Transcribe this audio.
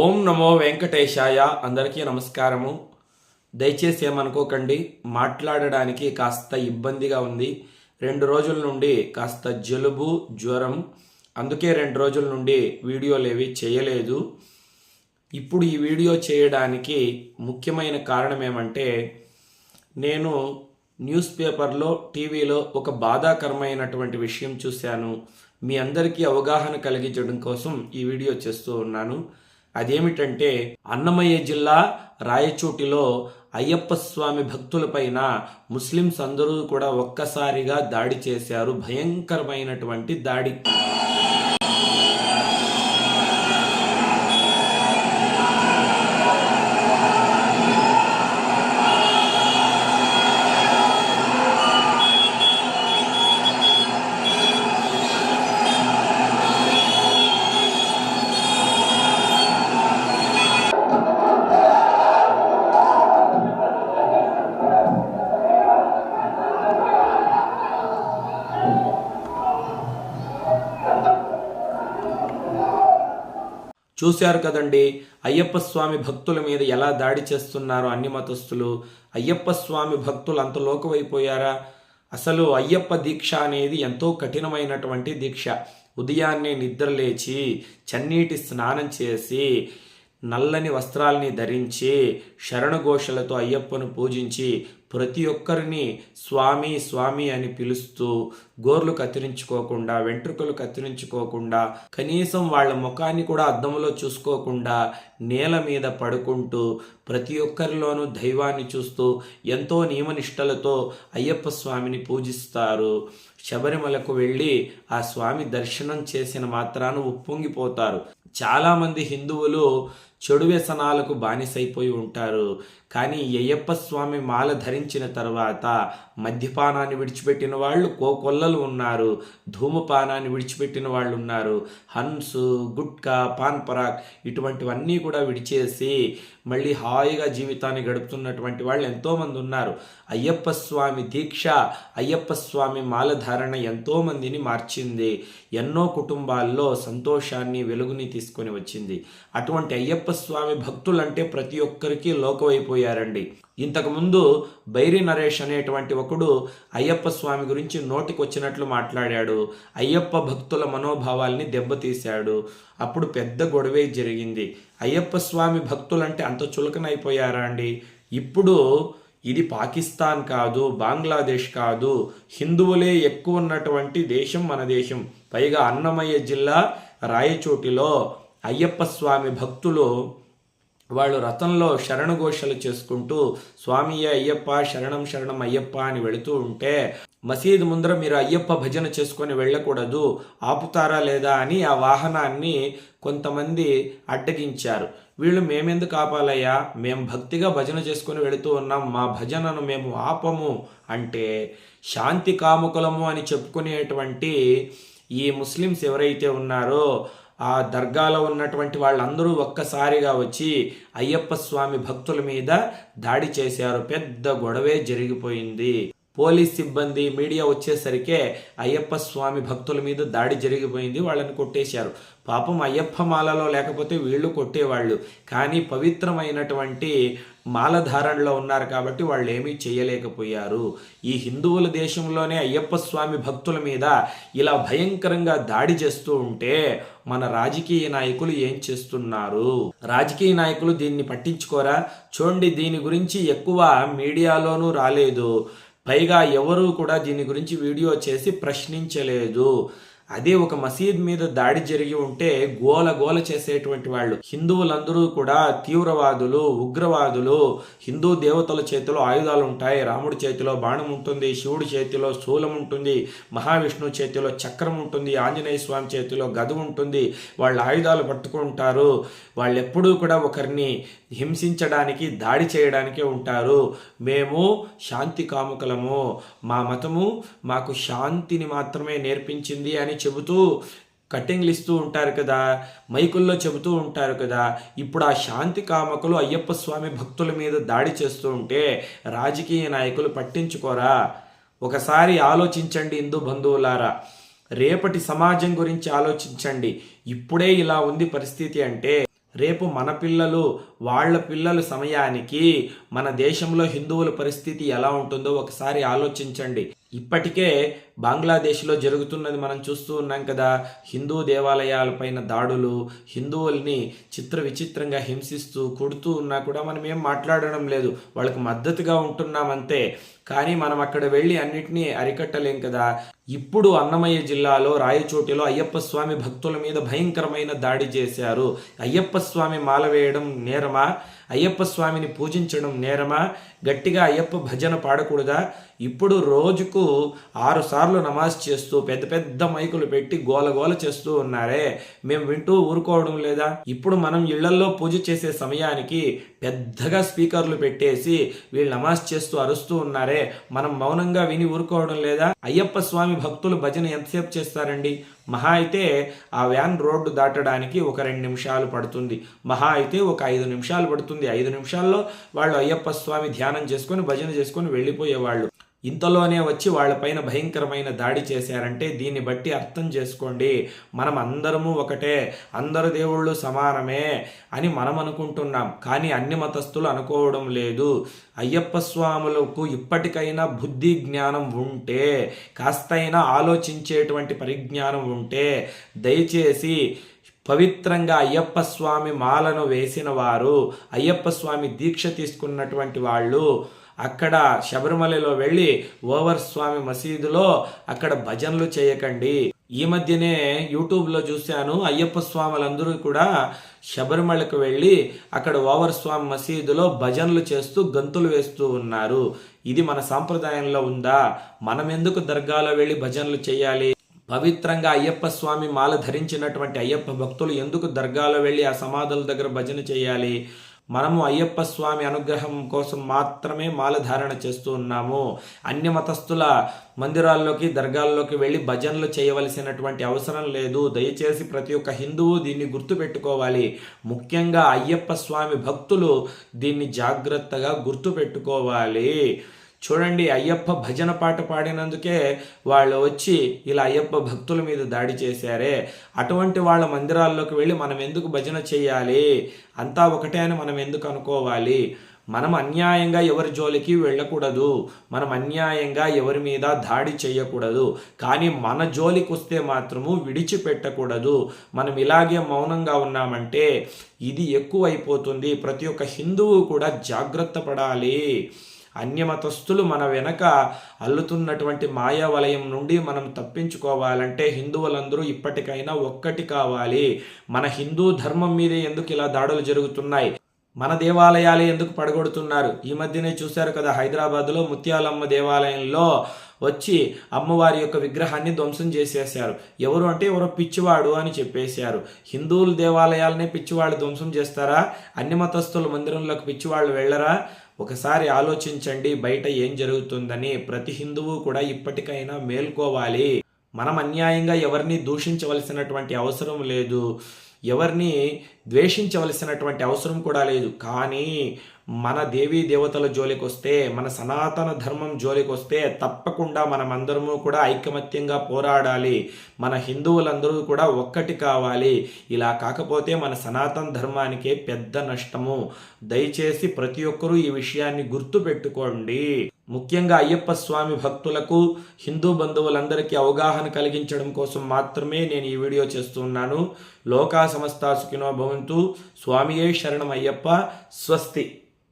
ఓం నమో వెంకటేశాయ. అందరికీ నమస్కారము. దయచేసి ఏమనుకోకండి మాట్లాడడానికి కాస్త ఇబ్బందిగా ఉంది. రెండు రోజుల నుండి కాస్త జలుబు జ్వరం అందుకే రెండు రోజుల నుండి వీడియోలు ఏవి చేయలేదు. ఇప్పుడు ఈ వీడియో చేయడానికి ముఖ్యమైన కారణం ఏమంటే నేను న్యూస్ పేపర్లో టీవీలో ఒక బాధాకరమైనటువంటి విషయం చూశాను. మీ అందరికీ అవగాహన కలిగించడం కోసం ఈ వీడియో చేస్తూ ఉన్నాను. అదేమిటంటే అన్నమయ్య జిల్లా రాయచోటిలో అయ్యప్ప స్వామి భక్తులపైన ముస్లిమ్స్ అందరూ కూడా ఒక్కసారిగా దాడి చేశారు. భయంకరమైనటువంటి దాడి. చూశారు కదండి. అయ్యప్ప స్వామి భక్తుల మీద ఎలా దాడి చేస్తున్నారు అన్ని మతస్థులు. అయ్యప్ప స్వామి భక్తులు అంత లోకమైపోయారా అసలు అయ్యప్ప దీక్ష అనేది ఎంతో కఠినమైనటువంటి దీక్ష. ఉదయాన్నే నిద్రలేచి చన్నీటి స్నానం చేసి నల్లని వస్త్రాల్ని ధరించి శరణఘోషలతో అయ్యప్పను పూజించి ప్రతి ఒక్కరిని స్వామి స్వామి అని పిలుస్తూ గోర్లు కత్తిరించుకోకుండా వెంట్రుకలు కత్తిరించుకోకుండా కనీసం వాళ్ళ ముఖాన్ని కూడా అద్దంలో చూసుకోకుండా నేల మీద పడుకుంటూ ప్రతి ఒక్కరిలోనూ దైవాన్ని చూస్తూ ఎంతో నియమనిష్టలతో అయ్యప్ప స్వామిని పూజిస్తారు. శబరిమలకు వెళ్ళి ఆ స్వామి దర్శనం చేసిన మాత్రాన ఉప్పొంగిపోతారు. చాలామంది హిందువులు చెడు వ్యసనాలకు బానిసైపోయి ఉంటారు. కానీ అయ్యప్ప స్వామి మాల ధరించిన తర్వాత మద్యపానాన్ని విడిచిపెట్టిన వాళ్ళు కోకొల్లలు ఉన్నారు. ధూమపానాన్ని విడిచిపెట్టిన వాళ్ళు ఉన్నారు. హన్సు గుట్కా పాన్ పరాక్ ఇటువంటివన్నీ కూడా విడిచేసి మళ్ళీ హాల్ హాయిగా జీవితాన్ని గడుపుతున్నటువంటి వాళ్ళు ఎంతోమంది ఉన్నారు. అయ్యప్ప స్వామి దీక్ష అయ్యప్ప స్వామి మాలధారణ ఎంతోమందిని మార్చింది. ఎన్నో కుటుంబాల్లో సంతోషాన్ని వెలుగుని తీసుకొని వచ్చింది. అటువంటి అయ్యప్ప స్వామి భక్తులంటే ప్రతి ఒక్కరికి లోకమైపోయారండి. ఇంతకుముందు బైరి నరేష్ అనేటువంటి ఒకడు అయ్యప్ప స్వామి గురించి నోటికి వచ్చినట్లు మాట్లాడాడు. అయ్యప్ప భక్తుల మనోభావాల్ని దెబ్బతీశాడు. అప్పుడు పెద్ద గొడవే జరిగింది. అయ్యప్ప స్వామి భక్తులంటే అంత చులకనైపోయారా అండి? ఇప్పుడు ఇది పాకిస్తాన్ కాదు బంగ్లాదేశ్ కాదు. హిందువులే ఎక్కువ ఉన్నటువంటి దేశం మన దేశం. పైగా అన్నమయ్య జిల్లా రాయచోటిలో అయ్యప్ప స్వామి భక్తులు వాళ్ళు రథంలో శరణఘోషలు చేసుకుంటూ స్వామి అయ్యప్ప శరణం శరణం అయ్యప్ప అని వెళుతూ ఉంటే మసీదు ముందర మీరు అయ్యప్ప భజన చేసుకొని వెళ్ళకూడదు ఆపుతారా లేదా అని ఆ వాహనాన్ని కొంతమంది అడ్డగించారు. వీళ్ళు మేమెందుకు ఆపాలయ్యా? మేము భక్తిగా భజన చేసుకొని వెళుతూ ఉన్నాం మా భజనను మేము ఆపము అంటే శాంతి కాముకులము అని చెప్పుకునేటువంటి ఈ ముస్లిమ్స్ ఎవరైతే ఉన్నారో ఆ దర్గాలో ఉన్నటువంటి వాళ్ళందరూ ఒక్కసారిగా వచ్చి అయ్యప్ప స్వామి భక్తుల మీద దాడి చేశారు. పెద్ద గొడవే జరిగిపోయింది. పోలీస్ సిబ్బంది మీడియా వచ్చేసరికే అయ్యప్ప స్వామి భక్తుల మీద దాడి జరిగిపోయింది. వాళ్ళని కొట్టేశారు. పాపం అయ్యప్ప మాలలో లేకపోతే వీళ్ళు కొట్టేవాళ్ళు. కానీ పవిత్రమైనటువంటి మాలధారణలో ఉన్నారు కాబట్టి వాళ్ళు ఏమీ చేయలేకపోయారు. ఈ హిందువుల దేశంలోనే అయ్యప్ప స్వామి భక్తుల మీద ఇలా భయంకరంగా దాడి చేస్తూ ఉంటే మన రాజకీయ నాయకులు ఏం చేస్తున్నారు? రాజకీయ నాయకులు దీన్ని పట్టించుకోరా? చూడండి దీని గురించి ఎక్కువ మీడియాలోనూ రాలేదు. పైగా ఎవరూ కూడా దీని గురించి వీడియో చేసి ప్రశ్నించలేదు. అదే ఒక మసీద్ మీద దాడి జరిగి ఉంటే గోల గోల చేసేటువంటి వాళ్ళు. హిందువులందరూ కూడా తీవ్రవాదులు ఉగ్రవాదులు హిందూ దేవతల చేతిలో ఆయుధాలు ఉంటాయి. రాముడి చేతిలో బాణం ఉంటుంది శివుడి చేతిలో శూలం ఉంటుంది మహావిష్ణు చేతిలో చక్రం ఉంటుంది ఆంజనేయ స్వామి చేతిలో గద ఉంటుంది. వాళ్ళ ఆయుధాలు పట్టుకుంటారు. వాళ్ళు ఎప్పుడూ కూడా ఒకరిని హింసించడానికి దాడి చేయడానికే ఉంటారు. మేము శాంతి కాముకలము. మా మతము మాకు శాంతిని మాత్రమే నేర్పించింది అని చెబుతూ కటింగ్లు ఇస్తూ ఉంటారు కదా మైకుల్లో చెబుతూ ఉంటారు కదా ఇప్పుడు ఆ శాంతి కామకులు అయ్యప్ప స్వామి భక్తుల మీద దాడి చేస్తూ ఉంటే రాజకీయ నాయకులు పట్టించుకోరా? ఒకసారి ఆలోచించండి హిందూ బంధువులారా. రేపటి సమాజం గురించి ఆలోచించండి. ఇప్పుడే ఇలా ఉంది పరిస్థితి అంటే రేపు మన పిల్లలు వాళ్ళ పిల్లలు సమయానికి మన దేశంలో హిందువుల పరిస్థితి ఎలా ఉంటుందో ఒకసారి ఆలోచించండి. ఇప్పటికే బంగ్లాదేశ్లో జరుగుతున్నది మనం చూస్తూ ఉన్నాం కదా. హిందూ దేవాలయాలపైన దాడులు హిందువుల్ని చిత్ర విచిత్రంగా హింసిస్తూ కొడుతూ ఉన్నా కూడా మనం ఏం మాట్లాడడం లేదు. వాళ్ళకి మద్దతుగా ఉంటున్నామంతే కానీ మనం అక్కడ వెళ్ళి అన్నిటినీ అరికట్టలేం కదా. ఇప్పుడు అన్నమయ్య జిల్లాలో రాయచోటిలో అయ్యప్ప స్వామి భక్తుల మీద భయంకరమైన దాడి చేశారు. అయ్యప్ప స్వామి మాల వేయడం నేరమా? అయ్యప్ప స్వామిని పూజించడం నేరమా? గట్టిగా అయ్యప్ప భజన పాడకూడదా? ఇప్పుడు రోజుకు ఆరు సార్లు నమాజ్ చేస్తూ పెద్ద పెద్ద మైకులు పెట్టి గోల గోల చేస్తూ ఉన్నారే. మేము వింటూ ఊరుకోవడం లేదా? ఇప్పుడు మనం ఇళ్ళల్లో పూజ చేసే సమయానికి పెద్దగా స్పీకర్లు పెట్టేసి వీళ్ళు నమాజ్ చేస్తూ అరుస్తూ ఉన్నారే. మనం మౌనంగా విని ఊరుకోవడం లేదా? అయ్యప్ప స్వామి భక్తులు భజన ఎంతసేపు చేస్తారండి? మహా అయితే ఆ వ్యాన్ రోడ్డు దాటడానికి ఒక రెండు నిమిషాలు పడుతుంది. మహా అయితే ఒక ఐదు నిమిషాలు పడుతుంది. ఐదు నిమిషాల్లో వాళ్ళు అయ్యప్ప స్వామి ధ్యానం చేసుకొని భజన చేసుకొని వెళ్ళిపోయేవాళ్ళు. ఇంతలోనే వచ్చి వాళ్ళపైన భయంకరమైన దాడి చేశారంటే దీన్ని బట్టి అర్థం చేసుకోండి. మనం అందరము ఒకటే అందరు దేవుళ్ళు సమానమే అని మనం అనుకుంటున్నాం. కానీ అన్ని మతస్థులు అనుకోవడం లేదు. అయ్యప్ప స్వాములకు ఇప్పటికైనా బుద్ధి జ్ఞానం ఉంటే కాస్తైనా ఆలోచించేటువంటి పరిజ్ఞానం ఉంటే దయచేసి పవిత్రంగా అయ్యప్ప స్వామి మాలను వేసిన వారు అయ్యప్ప స్వామి దీక్ష తీసుకున్నటువంటి వాళ్ళు అక్కడ శబరిమలలో వెళ్ళి ఓవర్ స్వామి మసీదులో అక్కడ భజనలు చేయకండి. ఈ మధ్యనే యూట్యూబ్లో చూశాను అయ్యప్ప స్వాములందరూ కూడా శబరిమలకు వెళ్ళి అక్కడ ఓవర్ స్వామి మసీదులో భజనలు చేస్తూ గంతులు వేస్తూ ఉన్నారు. ఇది మన సాంప్రదాయంలో ఉందా? మనం ఎందుకు దర్గాలో వెళ్ళి భజనలు చేయాలి? పవిత్రంగా అయ్యప్ప స్వామి మాల ధరించినటువంటి అయ్యప్ప భక్తులు ఎందుకు దర్గాలో వెళ్ళి ఆ సమాధుల దగ్గర భజన చేయాలి? మనము అయ్యప్ప స్వామి అనుగ్రహం కోసం మాత్రమే మాలధారణ చేస్తూ ఉన్నాము. అన్య మతస్థుల మందిరాల్లోకి దర్గాల్లోకి వెళ్ళి భజనలు చేయవలసినటువంటి అవసరం లేదు. దయచేసి ప్రతి ఒక్క హిందువు దీన్ని గుర్తుపెట్టుకోవాలి. ముఖ్యంగా అయ్యప్ప స్వామి భక్తులు దీన్ని జాగ్రత్తగా గుర్తుపెట్టుకోవాలి. చూడండి అయ్యప్ప భజన పాట పాడినందుకే వాళ్ళు వచ్చి ఇలా అయ్యప్ప భక్తుల మీద దాడి చేశారే. అటువంటి వాళ్ళ మందిరాల్లోకి వెళ్ళి మనం ఎందుకు భజన చేయాలి? అంతా ఒకటే అని మనం ఎందుకు అనుకోవాలి? మనం అన్యాయంగా ఎవరి జోలికి వెళ్ళకూడదు. మనం అన్యాయంగా ఎవరి మీద దాడి చేయకూడదు. కానీ మన జోలికి వస్తే మాత్రము విడిచిపెట్టకూడదు. మనం ఇలాగే మౌనంగా ఉన్నామంటే ఇది ఎక్కువైపోతుంది. ప్రతి ఒక్క హిందువు కూడా జాగ్రత్త పడాలి. అన్యమతస్థులు మన వెనక అల్లుతున్నటువంటి మాయా వలయం నుండి మనం తప్పించుకోవాలంటే హిందువులందరూ ఇప్పటికైనా ఒక్కటి కావాలి. మన హిందూ ధర్మం మీదే ఎందుకు ఇలా దాడులు జరుగుతున్నాయి? మన దేవాలయాలే ఎందుకు పడగొడుతున్నారు? ఈ మధ్యనే చూశారు కదా హైదరాబాద్లో ముత్యాలమ్మ దేవాలయంలో వచ్చి అమ్మవారి యొక్క విగ్రహాన్ని ధ్వంసం చేసేసారు ఎవరు అంటే ఎవరో పిచ్చివాడు అని చెప్పేశారు. హిందువుల దేవాలయాలనే పిచ్చివాళ్ళు ధ్వంసం చేస్తారా? అన్ని మతస్థుల మందిరంలోకి పిచ్చివాళ్ళు వెళ్ళరా? ఒకసారి ఆలోచించండి బయట ఏం జరుగుతుందని. ప్రతి హిందువు కూడా ఇప్పటికైనా మేల్కోవాలి. మనం అన్యాయంగా ఎవరిని దూషించవలసినటువంటి అవసరం లేదు. ఎవరిని ద్వేషించవలసినటువంటి అవసరం కూడా లేదు. కానీ మన దేవీ దేవతల జోలికి వస్తే మన సనాతన ధర్మం జోలికి వస్తే తప్పకుండా మనమందరము కూడా ఐకమత్యంగా పోరాడాలి. మన హిందువులందరూ కూడా ఒక్కటి కావాలి. ఇలా కాకపోతే మన సనాతన ధర్మానికే పెద్ద నష్టము. దయచేసి ప్రతి ఒక్కరూ ఈ విషయాన్ని గుర్తుపెట్టుకోండి. ముఖ్యంగా అయ్యప్ప స్వామి భక్తులకు హిందూ బంధువులందరికీ అవగాహన కలిగించడం కోసం మాత్రమే నేను ఈ వీడియో చేస్తున్నాను. లోకా సమస్త సుఖినో భవంతు. స్వామియే శరణం అయ్యప్ప స్వస్తి.